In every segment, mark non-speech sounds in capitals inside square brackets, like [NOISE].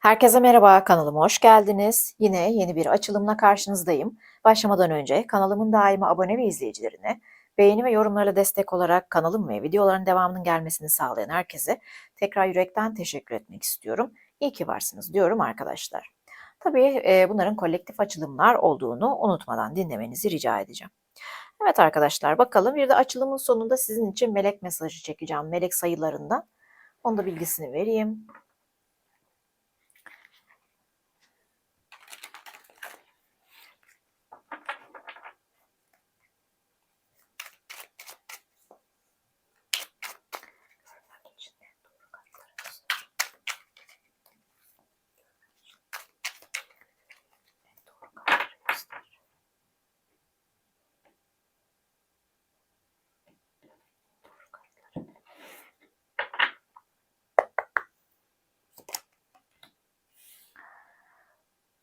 Herkese merhaba, kanalıma hoş geldiniz. Yine yeni bir açılımla karşınızdayım. Başlamadan önce kanalımın daimi abone ve izleyicilerine beğeni ve yorumlarla destek olarak kanalım ve videoların devamının gelmesini sağlayan herkese tekrar yürekten teşekkür etmek istiyorum. İyi ki varsınız diyorum arkadaşlar. Tabii e, bunların kolektif açılımlar olduğunu unutmadan dinlemenizi rica edeceğim. Evet arkadaşlar bakalım bir de açılımın sonunda sizin için melek mesajı çekeceğim. Melek sayılarından. Onun da bilgisini vereyim.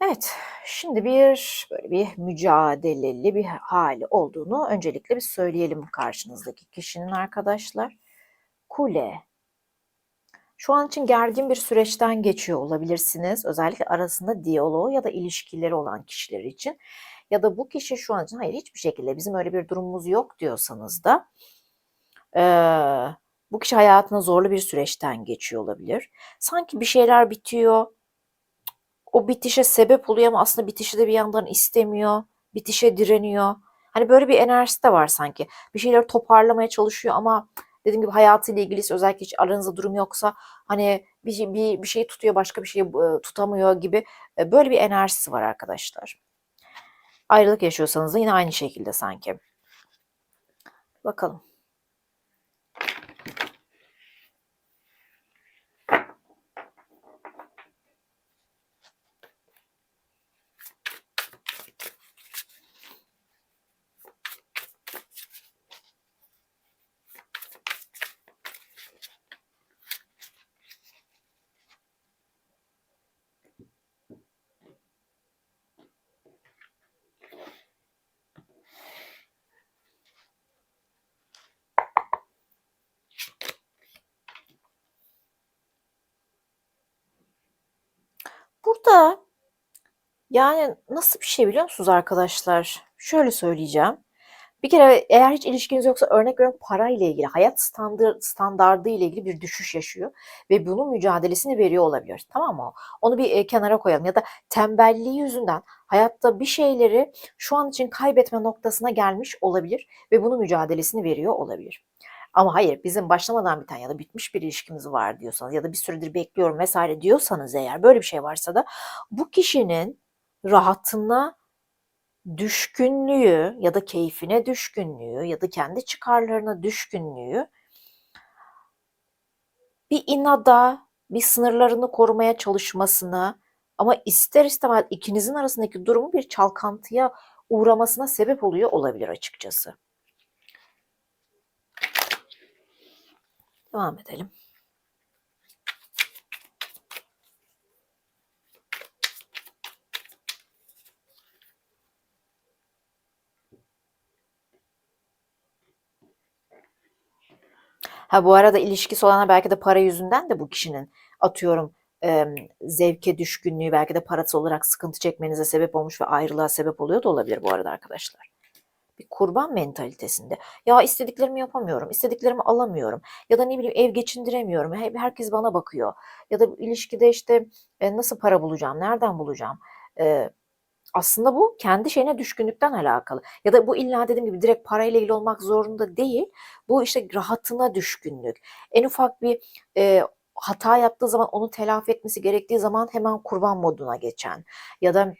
Evet, şimdi bir böyle bir mücadeleli bir hali olduğunu öncelikle bir söyleyelim karşınızdaki kişinin arkadaşlar. Kule. Şu an için gergin bir süreçten geçiyor olabilirsiniz. Özellikle arasında diyaloğu ya da ilişkileri olan kişiler için. Ya da bu kişi şu an için hayır hiçbir şekilde bizim öyle bir durumumuz yok diyorsanız da eee, bu kişi hayatına zorlu bir süreçten geçiyor olabilir. Sanki bir şeyler bitiyor, o bitişe sebep oluyor ama aslında bitişi de bir yandan istemiyor. Bitişe direniyor. Hani böyle bir enerjisi de var sanki. Bir şeyleri toparlamaya çalışıyor ama dediğim gibi hayatıyla ilgili özellikle hiç aranızda durum yoksa hani bir, şey- bir, bir şeyi tutuyor başka bir şeyi e, tutamıyor gibi e, böyle bir enerjisi var arkadaşlar. Ayrılık yaşıyorsanız da yine aynı şekilde sanki. Bakalım. Burada yani nasıl bir şey biliyor musunuz arkadaşlar? Şöyle söyleyeceğim. Bir kere eğer hiç ilişkiniz yoksa örnek veriyorum parayla ilgili, hayat standart, standardı ile ilgili bir düşüş yaşıyor ve bunun mücadelesini veriyor olabilir. Tamam mı? Onu bir e, kenara koyalım ya da tembelliği yüzünden hayatta bir şeyleri şu an için kaybetme noktasına gelmiş olabilir ve bunun mücadelesini veriyor olabilir. Ama hayır bizim başlamadan biten ya da bitmiş bir ilişkimiz var diyorsanız ya da bir süredir bekliyorum vesaire diyorsanız eğer böyle bir şey varsa da bu kişinin rahatına düşkünlüğü ya da keyfine düşkünlüğü ya da kendi çıkarlarına düşkünlüğü bir inada, bir sınırlarını korumaya çalışmasına ama ister istemez ikinizin arasındaki durumu bir çalkantıya uğramasına sebep oluyor olabilir açıkçası. Devam edelim. Ha bu arada ilişkisi olana belki de para yüzünden de bu kişinin atıyorum em, zevke düşkünlüğü belki de parası olarak sıkıntı çekmenize sebep olmuş ve ayrılığa sebep oluyor da olabilir bu arada arkadaşlar. Bir kurban mentalitesinde. Ya istediklerimi yapamıyorum, istediklerimi alamıyorum ya da ne bileyim ev geçindiremiyorum. Herkes bana bakıyor. Ya da ilişkide işte e, nasıl para bulacağım, nereden bulacağım? E, aslında bu kendi şeyine düşkünlükten alakalı. Ya da bu illa dediğim gibi direkt parayla ilgili olmak zorunda değil. Bu işte rahatına düşkünlük. En ufak bir e, hata yaptığı zaman onu telafi etmesi gerektiği zaman hemen kurban moduna geçen ya da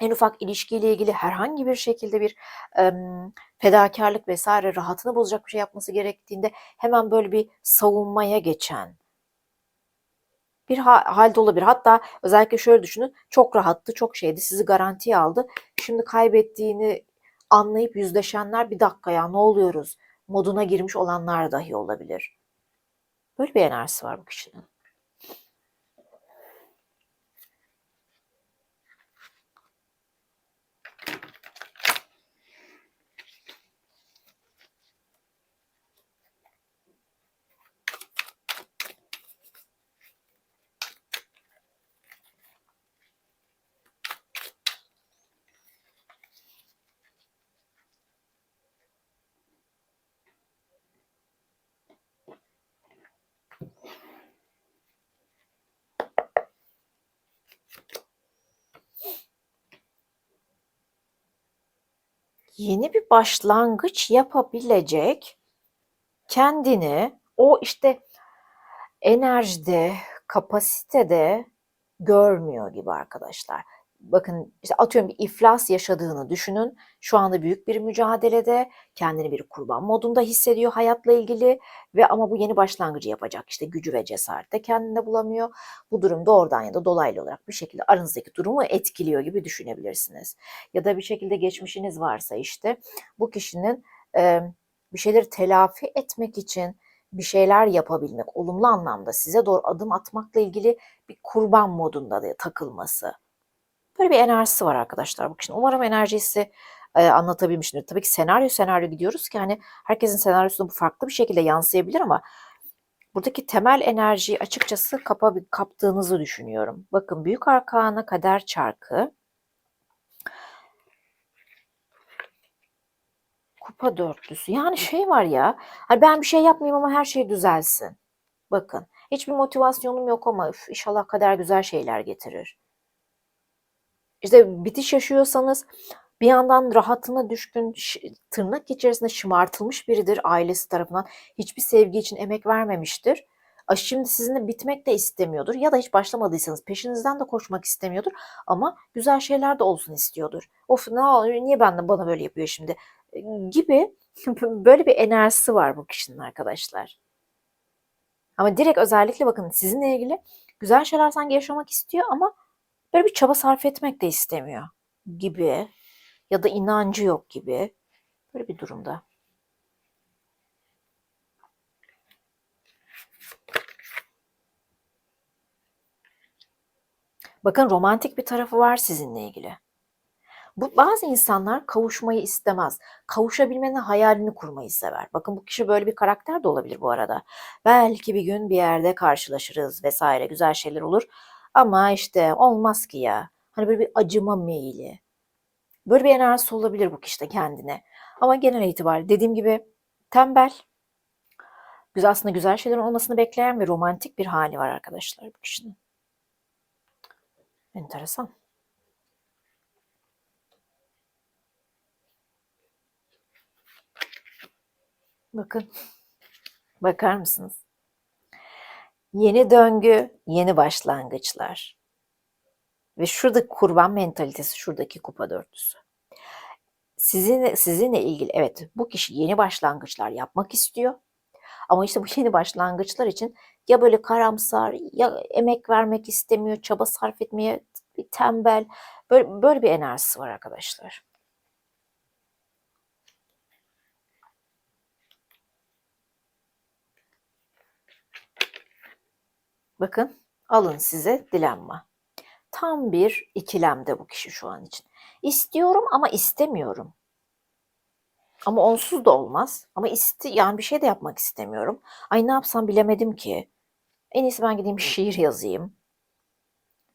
en ufak ilişkiyle ilgili herhangi bir şekilde bir em, fedakarlık vesaire rahatını bozacak bir şey yapması gerektiğinde hemen böyle bir savunmaya geçen bir ha hâlde olabilir. Hatta özellikle şöyle düşünün, çok rahattı, çok şeydi, sizi garantiye aldı. Şimdi kaybettiğini anlayıp yüzleşenler, "Bir dakika ya, ne oluyoruz?" moduna girmiş olanlar dahi olabilir. Böyle bir enerjisi var bu kişinin. Yeni bir başlangıç yapabilecek kendini o işte enerjide, kapasitede görmüyor gibi arkadaşlar. Bakın işte atıyorum bir iflas yaşadığını düşünün. Şu anda büyük bir mücadelede kendini bir kurban modunda hissediyor hayatla ilgili ve ama bu yeni başlangıcı yapacak işte gücü ve cesareti de kendinde bulamıyor. Bu durum doğrudan ya da dolaylı olarak bir şekilde aranızdaki durumu etkiliyor gibi düşünebilirsiniz. Ya da bir şekilde geçmişiniz varsa işte bu kişinin e, bir şeyleri telafi etmek için bir şeyler yapabilmek, olumlu anlamda size doğru adım atmakla ilgili bir kurban modunda da takılması. Böyle bir enerjisi var arkadaşlar. Bak şimdi umarım enerjiyi size e, anlatabilmişimdir. Tabii ki senaryo senaryo gidiyoruz ki hani herkesin senaryosunda bu farklı bir şekilde yansıyabilir ama buradaki temel enerjiyi açıkçası kapa, kaptığınızı düşünüyorum. Bakın büyük arkana kader çarkı. Kupa dörtlüsü. Yani şey var ya. Hani ben bir şey yapmayayım ama her şey düzelsin. Bakın. Hiçbir motivasyonum yok ama üf, inşallah kader güzel şeyler getirir. İşte bitiş yaşıyorsanız bir yandan rahatına düşkün, tırnak içerisinde şımartılmış biridir ailesi tarafından. Hiçbir sevgi için emek vermemiştir. Şimdi sizinle bitmek de istemiyordur ya da hiç başlamadıysanız peşinizden de koşmak istemiyordur ama güzel şeyler de olsun istiyordur. Of ne oluyor niye ben de bana böyle yapıyor şimdi gibi [LAUGHS] böyle bir enerjisi var bu kişinin arkadaşlar. Ama direkt özellikle bakın sizinle ilgili güzel şeyler sanki yaşamak istiyor ama böyle bir çaba sarf etmek de istemiyor gibi ya da inancı yok gibi böyle bir durumda. Bakın romantik bir tarafı var sizinle ilgili. Bu bazı insanlar kavuşmayı istemez. Kavuşabilmenin hayalini kurmayı sever. Bakın bu kişi böyle bir karakter de olabilir bu arada. Belki bir gün bir yerde karşılaşırız vesaire güzel şeyler olur. Ama işte olmaz ki ya. Hani böyle bir acıma meyili. Böyle bir enerjisi olabilir bu kişide kendine. Ama genel itibariyle dediğim gibi tembel. Güzel aslında güzel şeylerin olmasını bekleyen ve romantik bir hali var arkadaşlar bu kişinin. Enteresan. Bakın. Bakar mısınız? Yeni döngü, yeni başlangıçlar. Ve şurada kurban mentalitesi, şuradaki kupa dörtlüsü. Sizinle, sizinle ilgili evet bu kişi yeni başlangıçlar yapmak istiyor. Ama işte bu yeni başlangıçlar için ya böyle karamsar ya emek vermek istemiyor, çaba sarf etmeye tembel. Böyle, böyle bir enerjisi var arkadaşlar. Bakın alın size dilenma. Tam bir ikilemde bu kişi şu an için. İstiyorum ama istemiyorum. Ama onsuz da olmaz. Ama isti yani bir şey de yapmak istemiyorum. Ay ne yapsam bilemedim ki. En iyisi ben gideyim şiir yazayım.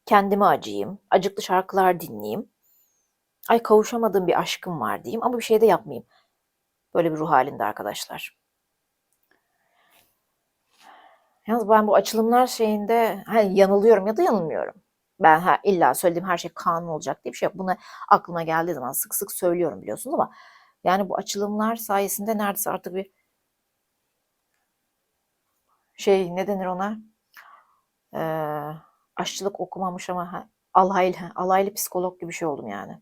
Kendime acıyım. Acıklı şarkılar dinleyeyim. Ay kavuşamadığım bir aşkım var diyeyim ama bir şey de yapmayayım. Böyle bir ruh halinde arkadaşlar. Yalnız ben bu açılımlar şeyinde hani yanılıyorum ya da yanılmıyorum. Ben ha, illa söylediğim her şey kanun olacak diye bir şey yok. Bunu aklıma geldiği zaman sık sık söylüyorum biliyorsunuz ama yani bu açılımlar sayesinde neredeyse artık bir şey ne denir ona? Ee, aşçılık okumamış ama alaylı, alaylı psikolog gibi bir şey oldum yani.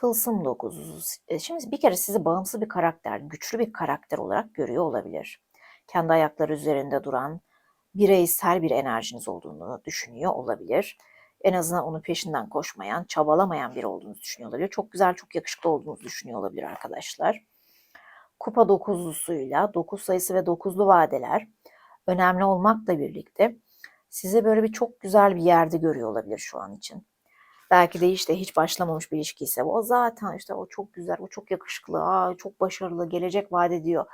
Tılsım dokuzusu. E, şimdi bir kere sizi bağımsız bir karakter, güçlü bir karakter olarak görüyor olabilir. Kendi ayakları üzerinde duran, bireysel bir enerjiniz olduğunu düşünüyor olabilir. En azından onun peşinden koşmayan, çabalamayan biri olduğunuzu düşünüyor olabilir. Çok güzel, çok yakışıklı olduğunuzu düşünüyor olabilir arkadaşlar. Kupa dokuzlusuyla, dokuz sayısı ve dokuzlu vadeler önemli olmakla birlikte size böyle bir çok güzel bir yerde görüyor olabilir şu an için. Belki de işte hiç başlamamış bir ilişki ise o zaten işte o çok güzel, o çok yakışıklı, aa, çok başarılı, gelecek vaat ediyor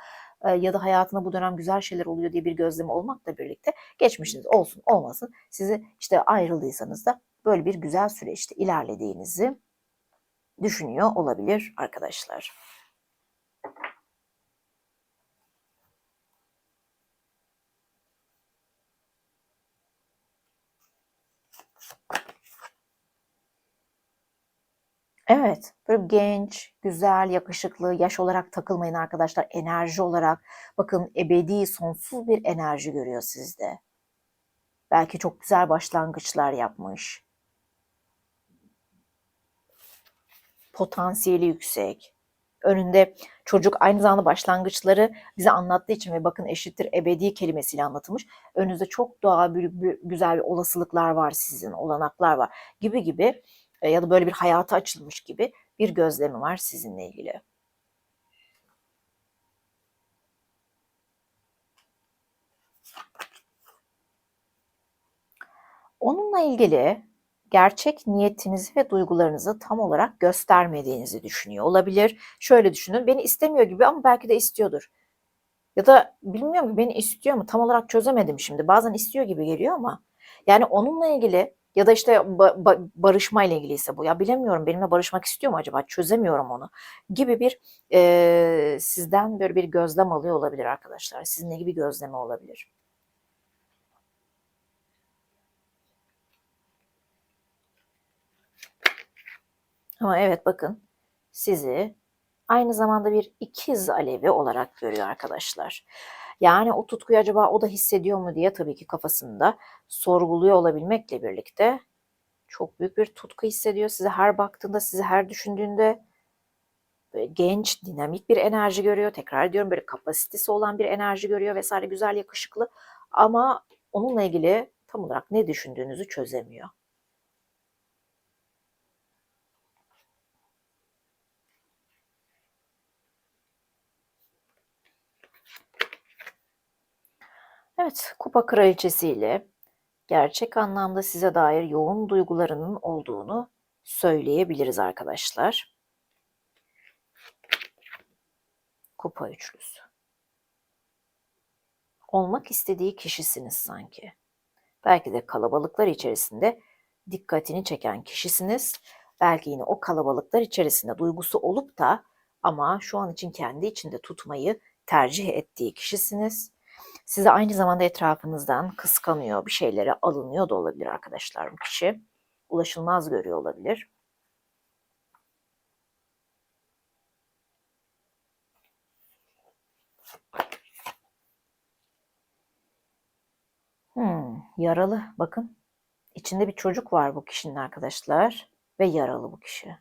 e, ya da hayatında bu dönem güzel şeyler oluyor diye bir gözlem olmakla birlikte geçmişiniz olsun olmasın sizi işte ayrıldıysanız da böyle bir güzel süreçte ilerlediğinizi düşünüyor olabilir arkadaşlar. Evet, böyle genç, güzel, yakışıklı, yaş olarak takılmayın arkadaşlar. Enerji olarak bakın ebedi, sonsuz bir enerji görüyor sizde. Belki çok güzel başlangıçlar yapmış. Potansiyeli yüksek. Önünde çocuk aynı zamanda başlangıçları bize anlattığı için ve bakın eşittir ebedi kelimesiyle anlatılmış. Önünüzde çok büyük güzel bir olasılıklar var sizin, olanaklar var gibi gibi ya da böyle bir hayata açılmış gibi bir gözlemi var sizinle ilgili. Onunla ilgili gerçek niyetinizi ve duygularınızı tam olarak göstermediğinizi düşünüyor olabilir. Şöyle düşünün, beni istemiyor gibi ama belki de istiyordur. Ya da bilmiyorum ki beni istiyor mu tam olarak çözemedim şimdi. Bazen istiyor gibi geliyor ama yani onunla ilgili ya da işte ba- ba- barışma ile ilgiliyse bu ya bilemiyorum benimle barışmak istiyor mu acaba çözemiyorum onu gibi bir e, sizden böyle bir gözlem alıyor olabilir arkadaşlar. Sizinle gibi gözlemi olabilir. Ama evet bakın sizi aynı zamanda bir ikiz alevi olarak görüyor arkadaşlar. Yani o tutkuyu acaba o da hissediyor mu diye tabii ki kafasında sorguluyor olabilmekle birlikte çok büyük bir tutku hissediyor. Size her baktığında, sizi her düşündüğünde genç, dinamik bir enerji görüyor. Tekrar diyorum böyle kapasitesi olan bir enerji görüyor vesaire güzel, yakışıklı. Ama onunla ilgili tam olarak ne düşündüğünüzü çözemiyor. Evet, kupa kraliçesiyle gerçek anlamda size dair yoğun duygularının olduğunu söyleyebiliriz arkadaşlar. Kupa üçlüsü. Olmak istediği kişisiniz sanki. Belki de kalabalıklar içerisinde dikkatini çeken kişisiniz. Belki yine o kalabalıklar içerisinde duygusu olup da ama şu an için kendi içinde tutmayı tercih ettiği kişisiniz. Size aynı zamanda etrafınızdan kıskanıyor, bir şeylere alınıyor da olabilir arkadaşlar bu kişi. Ulaşılmaz görüyor olabilir. Hmm, yaralı bakın. İçinde bir çocuk var bu kişinin arkadaşlar ve yaralı bu kişi.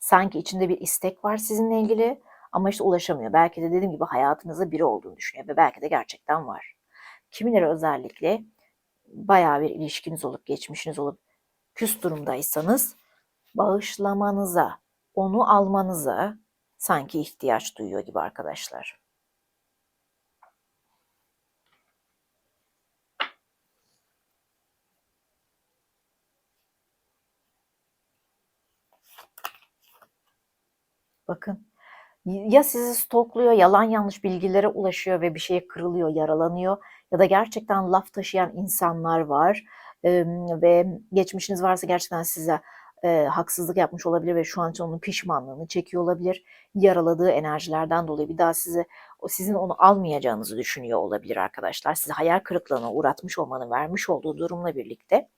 Sanki içinde bir istek var sizinle ilgili ama işte ulaşamıyor. Belki de dediğim gibi hayatınızda biri olduğunu düşünüyor ve belki de gerçekten var. Kimileri özellikle bayağı bir ilişkiniz olup, geçmişiniz olup küs durumdaysanız bağışlamanıza, onu almanıza sanki ihtiyaç duyuyor gibi arkadaşlar. Bakın ya sizi stokluyor, yalan yanlış bilgilere ulaşıyor ve bir şeye kırılıyor, yaralanıyor ya da gerçekten laf taşıyan insanlar var e, ve geçmişiniz varsa gerçekten size e, haksızlık yapmış olabilir ve şu an için onun pişmanlığını çekiyor olabilir. Yaraladığı enerjilerden dolayı bir daha size o sizin onu almayacağınızı düşünüyor olabilir arkadaşlar. Sizi hayal kırıklığına uğratmış olmanın vermiş olduğu durumla birlikte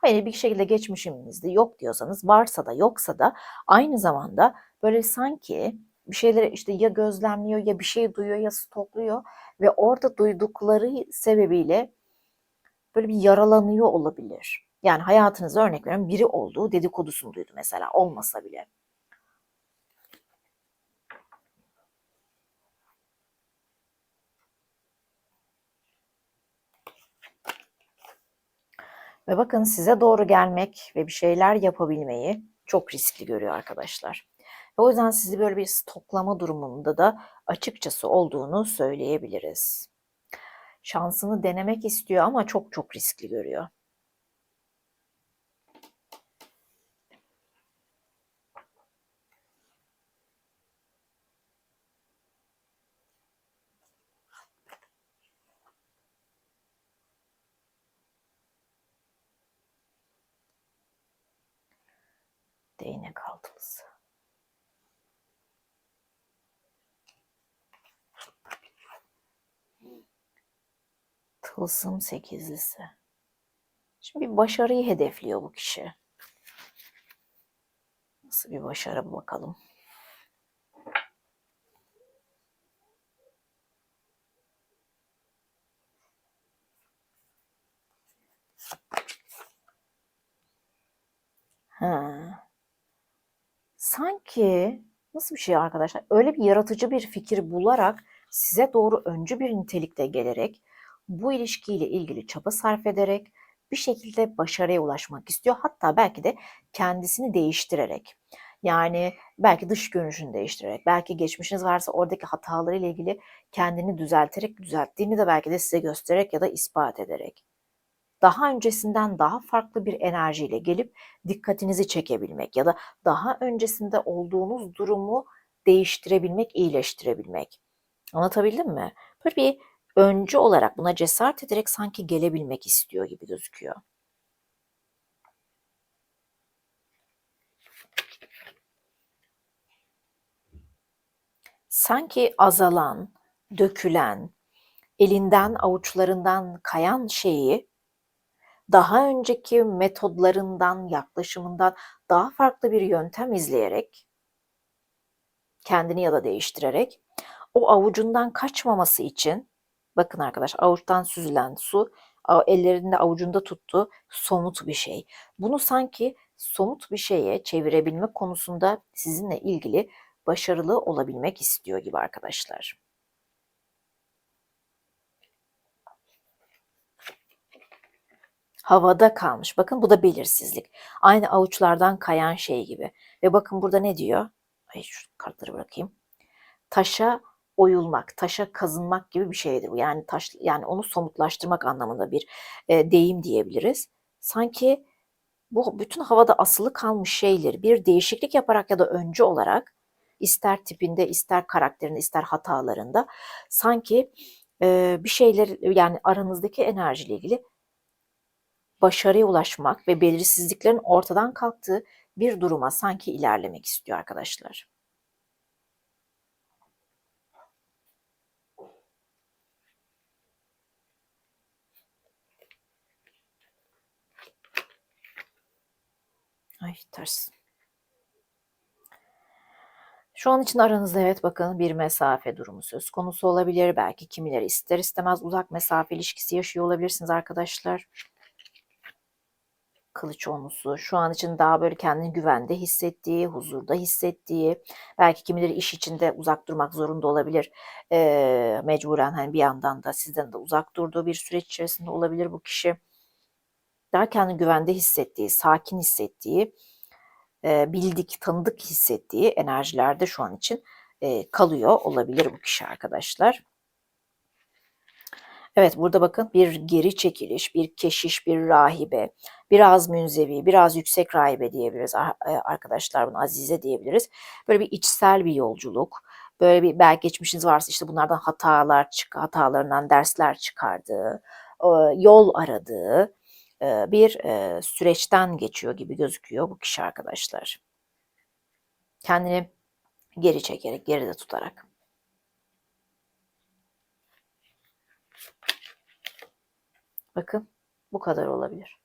Hayır bir şekilde geçmişimizde yok diyorsanız varsa da yoksa da aynı zamanda böyle sanki bir şeyleri işte ya gözlemliyor ya bir şey duyuyor ya stokluyor ve orada duydukları sebebiyle böyle bir yaralanıyor olabilir. Yani hayatınızda örnek veriyorum biri olduğu dedikodusunu duydu mesela olmasa bile. Ve bakın size doğru gelmek ve bir şeyler yapabilmeyi çok riskli görüyor arkadaşlar. Ve o yüzden sizi böyle bir stoklama durumunda da açıkçası olduğunu söyleyebiliriz. Şansını denemek istiyor ama çok çok riskli görüyor. Tılsım sekizlisi. Şimdi bir başarıyı hedefliyor bu kişi. Nasıl bir başarı bakalım. Ha. Sanki nasıl bir şey arkadaşlar? Öyle bir yaratıcı bir fikir bularak size doğru öncü bir nitelikte gelerek bu ilişkiyle ilgili çaba sarf ederek bir şekilde başarıya ulaşmak istiyor. Hatta belki de kendisini değiştirerek. Yani belki dış görünüşünü değiştirerek, belki geçmişiniz varsa oradaki hatalarıyla ilgili kendini düzelterek, düzelttiğini de belki de size göstererek ya da ispat ederek daha öncesinden daha farklı bir enerjiyle gelip dikkatinizi çekebilmek ya da daha öncesinde olduğunuz durumu değiştirebilmek, iyileştirebilmek. Anlatabildim mi? Böyle bir öncü olarak buna cesaret ederek sanki gelebilmek istiyor gibi gözüküyor. Sanki azalan, dökülen, elinden avuçlarından kayan şeyi daha önceki metodlarından, yaklaşımından daha farklı bir yöntem izleyerek kendini ya da değiştirerek o avucundan kaçmaması için bakın arkadaş avuçtan süzülen su ellerinde avucunda tuttuğu somut bir şey. Bunu sanki somut bir şeye çevirebilme konusunda sizinle ilgili başarılı olabilmek istiyor gibi arkadaşlar. havada kalmış. Bakın bu da belirsizlik. Aynı avuçlardan kayan şey gibi. Ve bakın burada ne diyor? Ay şu kartları bırakayım. Taşa oyulmak, taşa kazınmak gibi bir şeydir bu. Yani taş yani onu somutlaştırmak anlamında bir e, deyim diyebiliriz. Sanki bu bütün havada asılı kalmış şeyleri bir değişiklik yaparak ya da önce olarak ister tipinde, ister karakterinde, ister hatalarında sanki e, bir şeyler yani aranızdaki enerjiyle ilgili başarıya ulaşmak ve belirsizliklerin ortadan kalktığı bir duruma sanki ilerlemek istiyor arkadaşlar. Ay ters. Şu an için aranızda evet bakın bir mesafe durumu söz konusu olabilir. Belki kimileri ister istemez uzak mesafe ilişkisi yaşıyor olabilirsiniz arkadaşlar kılıç onlusu şu an için daha böyle kendini güvende hissettiği, huzurda hissettiği, belki kimileri iş içinde uzak durmak zorunda olabilir. E, mecburen hani bir yandan da sizden de uzak durduğu bir süreç içerisinde olabilir bu kişi. Daha kendini güvende hissettiği, sakin hissettiği, bildik, tanıdık hissettiği enerjilerde şu an için kalıyor olabilir bu kişi arkadaşlar. Evet burada bakın bir geri çekiliş, bir keşiş, bir rahibe, biraz münzevi, biraz yüksek rahibe diyebiliriz e, arkadaşlar bunu azize diyebiliriz. Böyle bir içsel bir yolculuk. Böyle bir belki geçmişiniz varsa işte bunlardan hatalar çık hatalarından dersler çıkardığı, yol aradığı bir süreçten geçiyor gibi gözüküyor bu kişi arkadaşlar. Kendini geri çekerek, geride tutarak. Bakın bu kadar olabilir.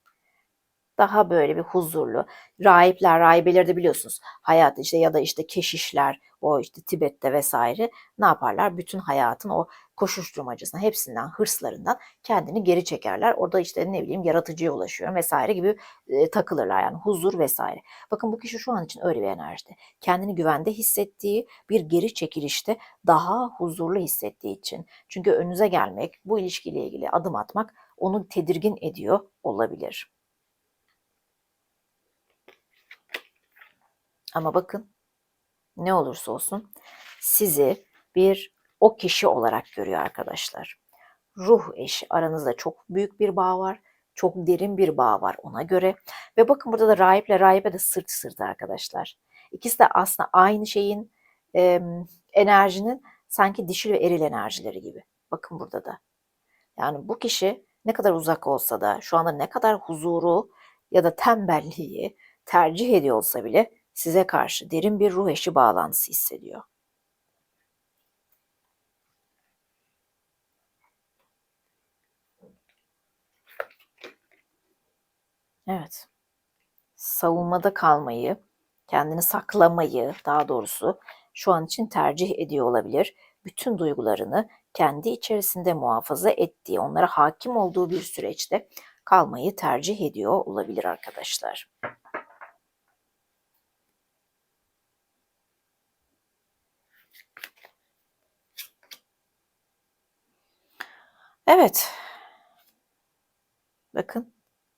Daha böyle bir huzurlu. Rahipler, rahibeleri de biliyorsunuz. Hayat işte ya da işte keşişler, o işte Tibet'te vesaire ne yaparlar? Bütün hayatın o koşuşturmacısına hepsinden, hırslarından kendini geri çekerler. Orada işte ne bileyim yaratıcıya ulaşıyor vesaire gibi e, takılırlar yani huzur vesaire. Bakın bu kişi şu an için öyle bir enerjide. Kendini güvende hissettiği bir geri çekilişte daha huzurlu hissettiği için. Çünkü önünüze gelmek, bu ilişkiyle ilgili adım atmak onu tedirgin ediyor olabilir. Ama bakın ne olursa olsun sizi bir o kişi olarak görüyor arkadaşlar. Ruh eşi aranızda çok büyük bir bağ var. Çok derin bir bağ var ona göre. Ve bakın burada da rahiple rahibe de sırt sırtı arkadaşlar. İkisi de aslında aynı şeyin e, enerjinin sanki dişil ve eril enerjileri gibi. Bakın burada da. Yani bu kişi ne kadar uzak olsa da şu anda ne kadar huzuru ya da tembelliği tercih ediyor olsa bile size karşı derin bir ruh eşi bağlantısı hissediyor. Evet. Savunmada kalmayı, kendini saklamayı daha doğrusu şu an için tercih ediyor olabilir. Bütün duygularını kendi içerisinde muhafaza ettiği, onlara hakim olduğu bir süreçte kalmayı tercih ediyor olabilir arkadaşlar. Evet. Bakın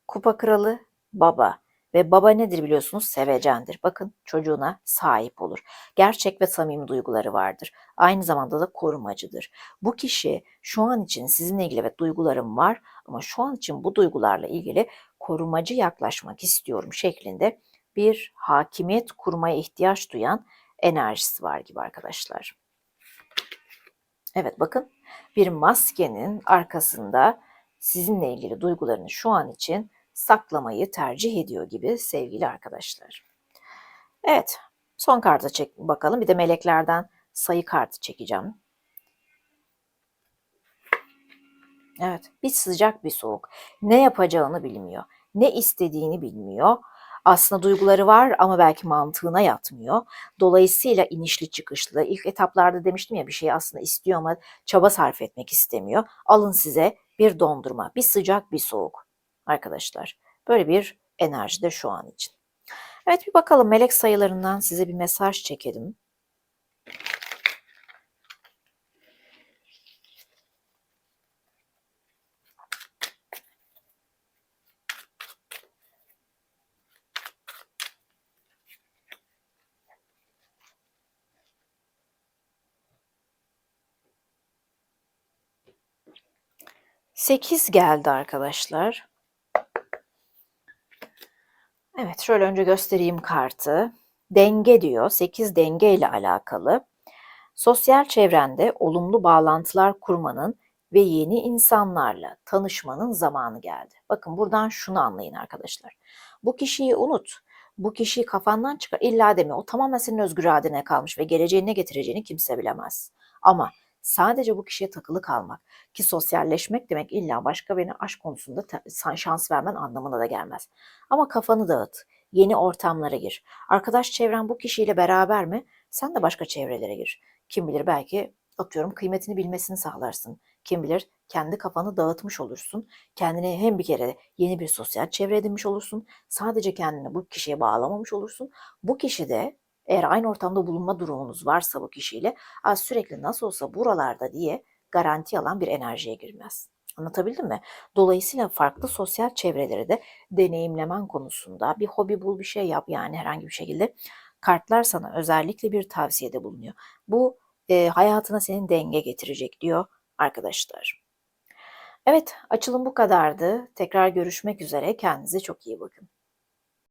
kupa kralı baba ve baba nedir biliyorsunuz? Sevecendir. Bakın çocuğuna sahip olur. Gerçek ve samimi duyguları vardır. Aynı zamanda da korumacıdır. Bu kişi şu an için sizinle ilgili evet duygularım var ama şu an için bu duygularla ilgili korumacı yaklaşmak istiyorum şeklinde bir hakimiyet kurmaya ihtiyaç duyan enerjisi var gibi arkadaşlar. Evet bakın bir maskenin arkasında sizinle ilgili duygularını şu an için saklamayı tercih ediyor gibi sevgili arkadaşlar. Evet, son karta çek bakalım. Bir de meleklerden sayı kartı çekeceğim. Evet, bir sıcak bir soğuk. Ne yapacağını bilmiyor. Ne istediğini bilmiyor. Aslında duyguları var ama belki mantığına yatmıyor. Dolayısıyla inişli çıkışlı. İlk etaplarda demiştim ya bir şeyi aslında istiyor ama çaba sarf etmek istemiyor. Alın size bir dondurma, bir sıcak bir soğuk arkadaşlar. Böyle bir enerji de şu an için. Evet bir bakalım melek sayılarından size bir mesaj çekelim. Sekiz geldi arkadaşlar. Evet şöyle önce göstereyim kartı. Denge diyor. 8 denge ile alakalı. Sosyal çevrende olumlu bağlantılar kurmanın ve yeni insanlarla tanışmanın zamanı geldi. Bakın buradan şunu anlayın arkadaşlar. Bu kişiyi unut. Bu kişiyi kafandan çıkar. İlla deme o tamamen senin özgür iradene kalmış ve geleceğine ne getireceğini kimse bilemez. Ama sadece bu kişiye takılı kalmak ki sosyalleşmek demek illa başka birine aşk konusunda şans vermen anlamına da gelmez. Ama kafanı dağıt, yeni ortamlara gir. Arkadaş çevren bu kişiyle beraber mi? Sen de başka çevrelere gir. Kim bilir belki atıyorum kıymetini bilmesini sağlarsın. Kim bilir kendi kafanı dağıtmış olursun. Kendine hem bir kere yeni bir sosyal çevre edinmiş olursun. Sadece kendini bu kişiye bağlamamış olursun. Bu kişi de eğer aynı ortamda bulunma durumunuz varsa bu kişiyle az sürekli nasıl olsa buralarda diye garanti alan bir enerjiye girmez. Anlatabildim mi? Dolayısıyla farklı sosyal çevreleri de deneyimlemen konusunda bir hobi bul bir şey yap yani herhangi bir şekilde. Kartlar sana özellikle bir tavsiyede bulunuyor. Bu e, hayatına senin denge getirecek diyor arkadaşlar. Evet açılım bu kadardı. Tekrar görüşmek üzere. Kendinize çok iyi bakın.